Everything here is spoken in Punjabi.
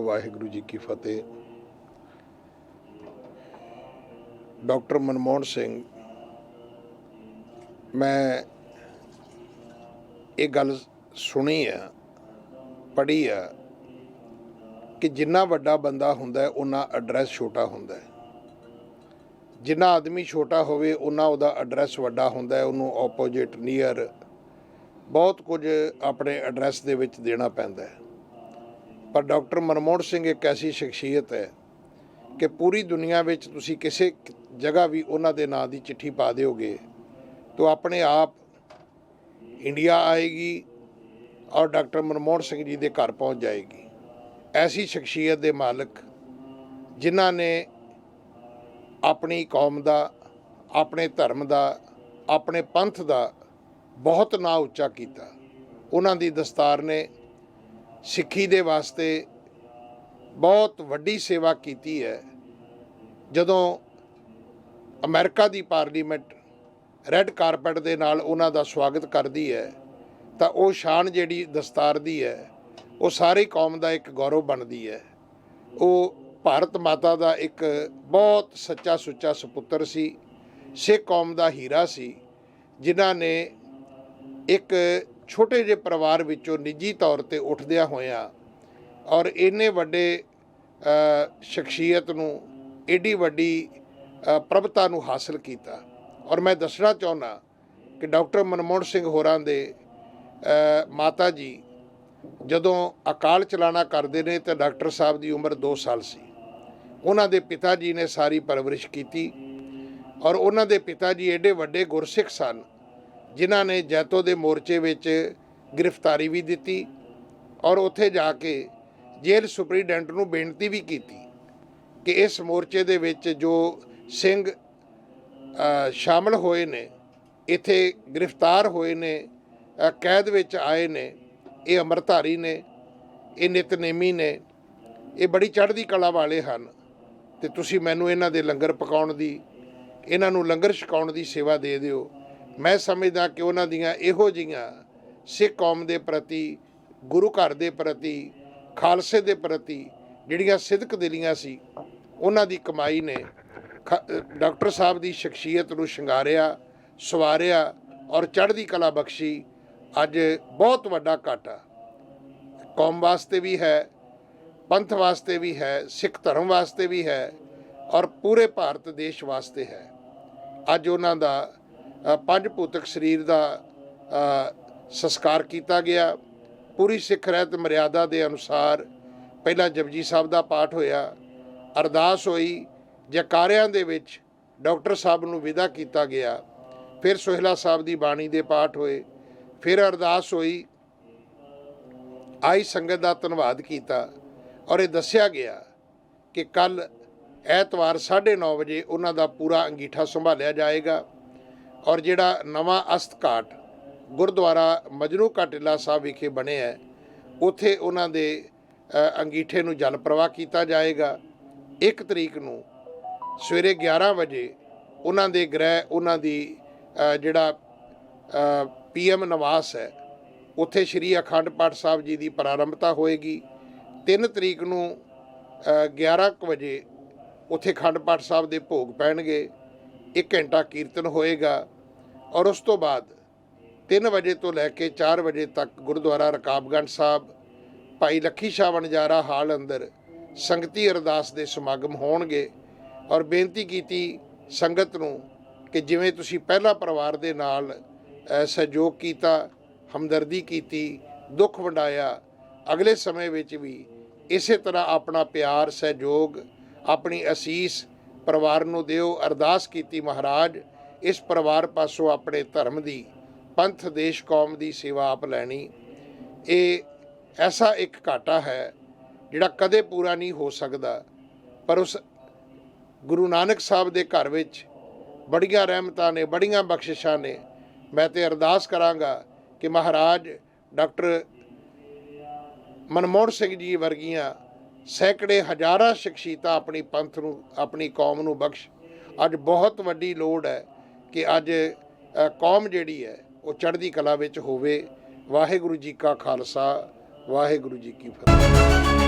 ਵਾਹਿਗੁਰੂ ਜੀ ਕੀ ਫਤਿਹ। ਡਾਕਟਰ ਮਨਮੋਹਨ ਸਿੰਘ, ਮੈਂ ਇਹ ਗੱਲ ਸੁਣੀ ਆ, ਪੜ੍ਹੀ ਆ ਕਿ ਜਿੰਨਾ ਵੱਡਾ ਬੰਦਾ ਹੁੰਦਾ ਹੈ ਉਹਨਾਂ ਐਡਰੈਸ ਛੋਟਾ ਹੁੰਦਾ ਹੈ। ਜਿੰਨਾ ਆਦਮੀ ਛੋਟਾ ਹੋਵੇ ਉਹਨਾਂ ਉਹਦਾ ਐਡਰੈਸ ਵੱਡਾ ਹੁੰਦਾ ਹੈ, ਉਹਨੂੰ ਆਪੋਜੀਟ ਨੀਅਰ ਬਹੁਤ ਕੁਝ ਆਪਣੇ ਐਡਰੈਸ ਦੇ ਵਿੱਚ ਦੇਣਾ ਪੈਂਦਾ ਹੈ। ਪਰ ਡਾਕਟਰ ਮਨਮੋਹਨ ਸਿੰਘ ਇੱਕ ਐਸੀ ਸ਼ਖਸੀਅਤ ਹੈ ਕਿ ਪੂਰੀ ਦੁਨੀਆ ਵਿੱਚ ਤੁਸੀਂ ਕਿਸੇ ਜਗ੍ਹਾ ਵੀ ਉਹਨਾਂ ਦੇ ਨਾਂ ਦੀ ਚਿੱਠੀ ਪਾ ਦਿਓਗੇ, ਤਾਂ ਆਪਣੇ ਆਪ ਇੰਡੀਆ ਆਏਗੀ ਔਰ ਡਾਕਟਰ ਮਨਮੋਹਨ ਸਿੰਘ ਜੀ ਦੇ ਘਰ ਪਹੁੰਚ ਜਾਏਗੀ। ਐਸੀ ਸ਼ਖਸੀਅਤ ਦੇ ਮਾਲਕ ਜਿਨ੍ਹਾਂ ਨੇ ਆਪਣੀ ਕੌਮ ਦਾ, ਆਪਣੇ ਧਰਮ ਦਾ, ਆਪਣੇ ਪੰਥ ਦਾ ਬਹੁਤ ਨਾਂ ਉੱਚਾ ਕੀਤਾ। ਉਹਨਾਂ ਦੀ ਦਸਤਾਰ ਨੇ ਸਿੱਖੀ ਦੇ ਵਾਸਤੇ ਬਹੁਤ ਵੱਡੀ ਸੇਵਾ ਕੀਤੀ ਹੈ। ਜਦੋਂ ਅਮਰੀਕਾ ਦੀ ਪਾਰਲੀਮੈਂਟ ਰੈੱਡ ਕਾਰਪੈਟ ਦੇ ਨਾਲ ਉਹਨਾਂ ਦਾ ਸਵਾਗਤ ਕਰਦੀ ਹੈ, ਤਾਂ ਉਹ ਸ਼ਾਨ ਜਿਹੜੀ ਦਸਤਾਰ ਦੀ ਹੈ, ਉਹ ਸਾਰੀ ਕੌਮ ਦਾ ਇੱਕ ਗੌਰਵ ਬਣਦੀ ਹੈ। ਉਹ ਭਾਰਤ ਮਾਤਾ ਦਾ ਇੱਕ ਬਹੁਤ ਸੱਚਾ ਸੁੱਚਾ ਸੁਪੁੱਤਰ ਸੀ, ਸਿੱਖ ਕੌਮ ਦਾ ਹੀਰਾ ਸੀ, ਜਿਨ੍ਹਾਂ ਨੇ ਇੱਕ ਛੋਟੇ ਜਿਹੇ ਪਰਿਵਾਰ ਵਿੱਚੋਂ ਨਿੱਜੀ ਤੌਰ ਤੇ ਉੱਠਦਿਆਂ ਹੋਇਆਂ ਔਰ ਇੰਨੇ ਵੱਡੇ ਸ਼ਖਸੀਅਤ ਨੂੰ, ਏਡੀ ਵੱਡੀ ਪ੍ਰਭਤਾ ਨੂੰ ਹਾਸਲ ਕੀਤਾ। ਔਰ ਮੈਂ ਦੱਸਣਾ ਚਾਹੁੰਦਾ ਕਿ ਡਾਕਟਰ ਮਨਮੋਹਨ ਸਿੰਘ ਹੋਰਾਂ ਦੇ ਮਾਤਾ ਜੀ ਜਦੋਂ ਅਕਾਲ ਚਲਾਣਾ ਕਰਦੇ ਨੇ ਤਾਂ ਡਾਕਟਰ ਸਾਹਿਬ ਦੀ ਉਮਰ 2 ਸਾਲ ਸੀ। ਉਹਨਾਂ ਦੇ ਪਿਤਾ ਜੀ ਨੇ ਸਾਰੀ ਪਰਵਰਿਸ਼ ਕੀਤੀ ਔਰ ਉਹਨਾਂ ਦੇ ਪਿਤਾ ਜੀ ਐਡੇ ਵੱਡੇ ਗੁਰਸਿੱਖ ਸਨ ਜਿਨ੍ਹਾਂ ਨੇ ਜੈਤੋ ਦੇ ਮੋਰਚੇ ਵਿੱਚ ਗ੍ਰਿਫਤਾਰੀ ਵੀ ਦਿੱਤੀ ਔਰ ਉੱਥੇ ਜਾ ਕੇ ਜੇਲ੍ਹ ਸੁਪਰੀਡੈਂਟ ਨੂੰ ਬੇਨਤੀ ਵੀ ਕੀਤੀ ਕਿ ਇਸ ਮੋਰਚੇ ਦੇ ਵਿੱਚ ਜੋ ਸਿੰਘ ਸ਼ਾਮਲ ਹੋਏ ਨੇ, ਇੱਥੇ ਗ੍ਰਿਫਤਾਰ ਹੋਏ ਨੇ ਕੈਦ ਵਿੱਚ ਆਏ ਨੇ, ਇਹ ਅੰਮ੍ਰਿਤਧਾਰੀ ਨੇ, ਇਹ ਨਿਤਨੇਮੀ ਨੇ, ਇਹ ਬੜੀ ਚੜ੍ਹਦੀ ਕਲਾ ਵਾਲੇ ਹਨ ਤੇ ਤੁਸੀਂ ਮੈਨੂੰ ਇਹਨਾਂ ਦੇ ਲੰਗਰ ਪਕਾਉਣ ਦੀ, ਇਹਨਾਂ ਨੂੰ ਲੰਗਰ ਛਕਾਉਣ ਦੀ ਸੇਵਾ ਦੇ ਦਿਓ। ਮੈਂ ਸਮਝਦਾ ਕਿ ਉਹਨਾਂ ਦੀਆਂ ਇਹੋ ਜੀਆਂ ਸਿੱਖ ਕੌਮ ਦੇ ਪ੍ਰਤੀ, ਗੁਰੂ ਘਰ ਦੇ ਪ੍ਰਤੀ, ਖਾਲਸੇ ਦੇ ਪ੍ਰਤੀ ਜਿਹੜੀਆਂ ਸਿਦਕ ਦਿਲੀਆਂ ਸੀ, ਉਹਨਾਂ ਦੀ ਕਮਾਈ ਨੇ ਖ- ਡਾਕਟਰ ਸਾਹਿਬ ਦੀ ਸ਼ਖਸੀਅਤ ਨੂੰ ਸ਼ਿੰਗਾਰਿਆ, ਸਵਾਰਿਆ ਔਰ ਚੜ੍ਹਦੀ ਕਲਾ ਬਖਸ਼ੀ, ਅੱਜ ਬਹੁਤ ਵੱਡਾ ਘਾਟਾ। ਕੌਮ ਵਾਸਤੇ ਵੀ ਹੈ, ਪੰਥ ਵਾਸਤੇ ਵੀ ਹੈ, ਸਿੱਖ ਧਰਮ ਵਾਸਤੇ ਵੀ ਹੈ ਔਰ ਪੂਰੇ ਭਾਰਤ ਦੇਸ਼ ਵਾਸਤੇ ਹੈ। ਅੱਜ ਉਹਨਾਂ ਦਾ ਪੰਜ ਭੂਤਕ ਸਰੀਰ ਦਾ ਸੰਸਕਾਰ ਕੀਤਾ ਗਿਆ। ਪੂਰੀ ਸਿੱਖ ਰਹਿਤ ਮਰਿਆਦਾ ਦੇ ਅਨੁਸਾਰ ਪਹਿਲਾਂ ਜਪਜੀ ਸਾਹਿਬ ਦਾ ਪਾਠ ਹੋਇਆ। ਅਰਦਾਸ ਹੋਈ, ਜਕਾਰਿਆਂ ਦੇ ਵਿੱਚ ਡਾਕਟਰ ਸਾਹਿਬ ਨੂੰ ਵਿਦਾ ਕੀਤਾ ਗਿਆ। ਫਿਰ ਸੋਹਿਲਾ ਸਾਹਿਬ ਦੀ ਬਾਣੀ ਦੇ ਪਾਠ ਹੋਏ। ਫਿਰ ਅਰਦਾਸ ਹੋਈ, ਆਈ ਸੰਗਤ ਦਾ ਧੰਨਵਾਦ ਕੀਤਾ ਔਰ ਇਹ ਦੱਸਿਆ ਗਿਆ ਕਿ ਕੱਲ ਐਤਵਾਰ 9:30 ਵਜੇ ਉਹਨਾਂ ਦਾ ਪੂਰਾ ਅੰਗੀਠਾ ਸੰਭਾਲਿਆ ਜਾਏਗਾ। ਔਰ ਜਿਹੜਾ ਨਵਾਂ ਅਸਤ ਘਾਟ ਗੁਰਦੁਆਰਾ ਮਜਨੂ ਕਾ ਸਾਹਿਬ ਵਿਖੇ ਬਣਿਆ ਹੈ ਉੱਥੇ ਉਹਨਾਂ ਦੇ ਅੰਗੀਠੇ ਨੂੰ ਜਲ ਪ੍ਰਵਾਹ ਕੀਤਾ ਜਾਏਗਾ। 1 ਤਰੀਕ ਨੂੰ ਸਵੇਰੇ 11 ਵਜੇ ਉਹਨਾਂ ਦੇ ਗ੍ਰਹਿ ਉਹਨਾਂ ਦੀ ਅ, ਜਿਹੜਾ ਪੀਐਮ ਨਿਵਾਸ ਹੈ ਉੱਥੇ ਸ੍ਰੀ ਅਖੰਡ ਪਾਠ ਸਾਹਿਬ ਜੀ ਦੀ ਪ੍ਰਾਰੰਭਤਾ ਹੋਏਗੀ। 3 ਤਰੀਕ ਨੂੰ ਅ, 11 ਕੁ ਵਜੇ ਉੱਥੇ ਅਖੰਡ ਪਾਠ ਸਾਹਿਬ ਦੇ ਭੋਗ ਪੈਣਗੇ। 1 ਘੰਟਾ ਕੀਰਤਨ ਹੋਏਗਾ ਔਰ ਉਸ ਤੋਂ ਬਾਅਦ 3 ਵਜੇ ਤੋਂ ਲੈ ਕੇ 4 ਵਜੇ ਤੱਕ ਗੁਰਦੁਆਰਾ ਰਕਾਬਗੰਜ ਸਾਹਿਬ, ਭਾਈ ਲੱਖੀ ਸ਼ਾਹ ਵਣਜਾਰਾ ਹਾਲ ਅੰਦਰ, ਸੰਗਤੀ ਅਰਦਾਸ ਦੇ ਸਮਾਗਮ ਹੋਣਗੇ ਔਰ ਬੇਨਤੀ ਕੀਤੀ ਸੰਗਤ ਨੂੰ ਕਿ ਜਿਵੇਂ ਤੁਸੀਂ ਪਹਿਲਾ ਪਰਿਵਾਰ ਦੇ ਨਾਲ ਸਹਿਯੋਗ ਕੀਤਾ, ਹਮਦਰਦੀ ਕੀਤੀ, ਦੁੱਖ ਵੰਡਾਇਆ, ਅਗਲੇ ਸਮੇਂ ਵਿੱਚ ਵੀ ਇਸੇ ਤਰ੍ਹਾਂ ਆਪਣਾ ਪਿਆਰ, ਸਹਿਯੋਗ, ਆਪਣੀ ਅਸੀਸ ਪਰਿਵਾਰ ਨੂੰ ਦਿਓ, ਅਰਦਾਸ ਕੀਤੀ ਮਹਾਰਾਜ, ਇਸ ਪਰਿਵਾਰ ਪਾਸੋਂ ਆਪਣੇ ਧਰਮ ਦੀ, ਪੰਥ, ਦੇਸ਼, ਕੌਮ ਦੀ ਸੇਵਾ ਆਪ ਲੈਣੀ। ਇਹ ਐਸਾ ਇੱਕ ਘਾਟਾ ਹੈ, ਜਿਹੜਾ ਕਦੇ ਪੂਰਾ ਨਹੀਂ ਹੋ ਸਕਦਾ। ਪਰ ਉਸ ਗੁਰੂ ਨਾਨਕ ਸਾਹਿਬ ਦੇ ਘਰ ਵਿੱਚ ਬੜੀਆਂ ਰਹਿਮਤਾਂ ਨੇ, ਬੜੀਆਂ ਬਖਸ਼ਿਸ਼ਾਂ ਨੇ। ਮੈਂ ਤੇ ਅਰਦਾਸ ਕਰਾਂਗਾ ਕਿ ਮਹਾਰਾਜ ਡਾਕਟਰ ਮਨਮੋਹਨ ਸਿੰਘ ਜੀ ਵਰਗੀਆਂ ਸੈਂਕੜੇ ਹਜ਼ਾਰਾਂ ਸ਼ਖਸੀਅਤਾਂ ਆਪਣੀ ਪੰਥ ਨੂੰ, ਆਪਣੀ ਕੌਮ ਨੂੰ ਬਖਸ਼। ਅੱਜ ਬਹੁਤ ਵੱਡੀ ਲੋੜ ਹੈ ਕਿ ਅੱਜ ਕੌਮ ਜਿਹੜੀ ਹੈ, ਉਹ ਚੜ੍ਹਦੀ ਕਲਾ ਵਿੱਚ ਹੋਵੇ। ਵਾਹਿਗੁਰੂ ਜੀ ਕਾ ਖਾਲਸਾ, ਵਾਹਿਗੁਰੂ ਜੀ ਕੀ ਫਤਿਹ।